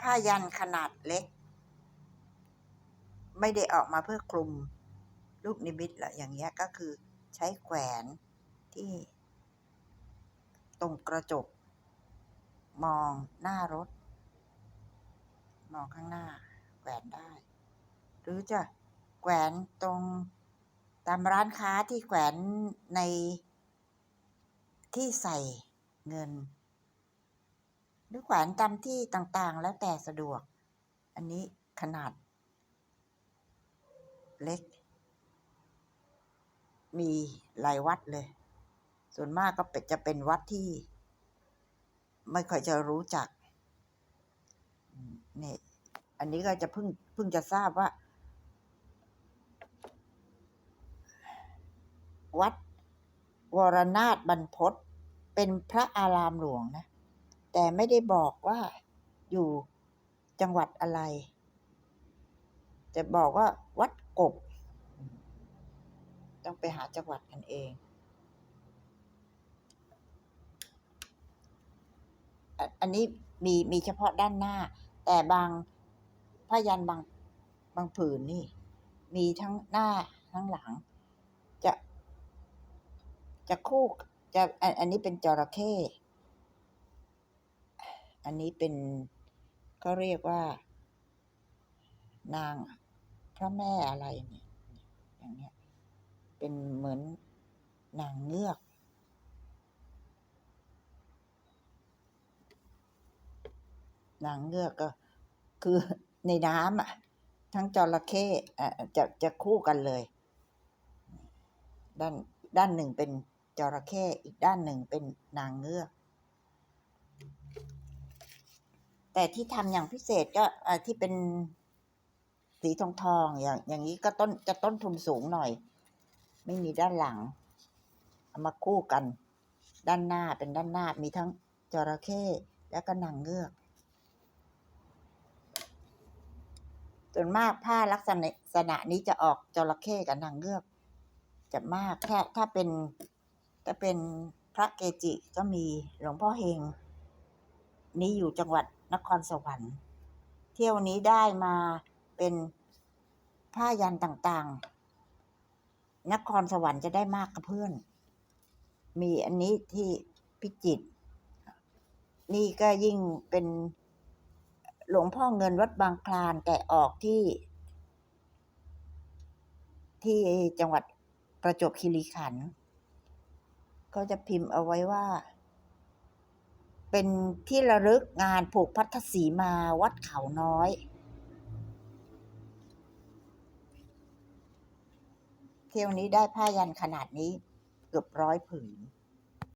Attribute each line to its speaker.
Speaker 1: ผ้ายันขนาดเล็ก ไม่ได้ออกมาเพื่อคลุมลูกนิมิตหรอกอย่างเงี้ยก็คือใช้แขวนที่ตรงกระจก มองหน้ารถ มองข้างหน้า แขวนได้ หรือจะแขวนตรงตามร้านค้าที่แขวนในที่ใส่เงิน หรือแขวนตามที่ต่างๆ แล้วแต่สะดวก อันนี้ขนาด เล็ก มีหลายวัดเลย ส่วนมากก็เป็นจะเป็นวัดที่ ไม่ค่อยจะรู้จักนี่อันนี้ก็จะเพิ่งเพิ่งจะทราบว่า วัดวรนาถบรรพตเป็นพระอารามหลวงนะ แต่ไม่ได้บอกว่าอยู่จังหวัดอะไร จะบอกว่าวัดกบ ต้องไปหาจังหวัดกันเอง อันนี้มีมีเฉพาะด้านหน้า แต่บางผ้ายันบางบางผืนนี่ มีทั้งหน้าทั้งหลัง จะ จะคู่จะอันอันนี้เป็นจระเข้ อันนี้เป็นก็เรียกว่า นางพระแม่อะไรเนี่ยอย่างเนี้ยเป็นเหมือนนางเงือก นางเงือกก็คือในน้ำอะ ทั้งจระเข้อะจะจะคู่กันเลย ด้านด้านหนึ่งเป็นจระเข้อีกด้านหนึ่งเป็นนางเงือก แต่ที่ทำอย่างพิเศษก็อที่เป็นสีทองทองอย่างอย่างนี้ก็ต้นจะต้นทุนสูงหน่อย ไม่มีด้านหลังเอามาคู่กัน ด้านหน้าเป็นด้านหน้ามีทั้งจระเข้แล้วก็นางเงือกส่วนมากผ้าลักษณะษณะนี้จะออกจระเข้กับนางเงือก จะมากถ้าถ้าเป็นถ้าเป็นพระเกจิก็มีหลวงพ่อเฮง นี่อยู่จังหวัดนครสวรรค์ เที่ยวนี้ได้มาเป็นผ้ายันต่างๆ นครสวรรค์จะได้มากกับเพื่อน มีอันนี้ที่พิจิตรนี่ก็ยิ่งเป็นหลวงพ่อเงินวัดบางคลานแต่ออกที่ ที่จังหวัดประจวบคีรีขันธ์ก็จะพิมพ์เอาไว้ว่า เป็นที่ระลึกงานผูกพัทธสีมาวัดเขาน้อย เที่ยวนี้ได้ผ้ายันขนาดนี้เกือบร้อยผืน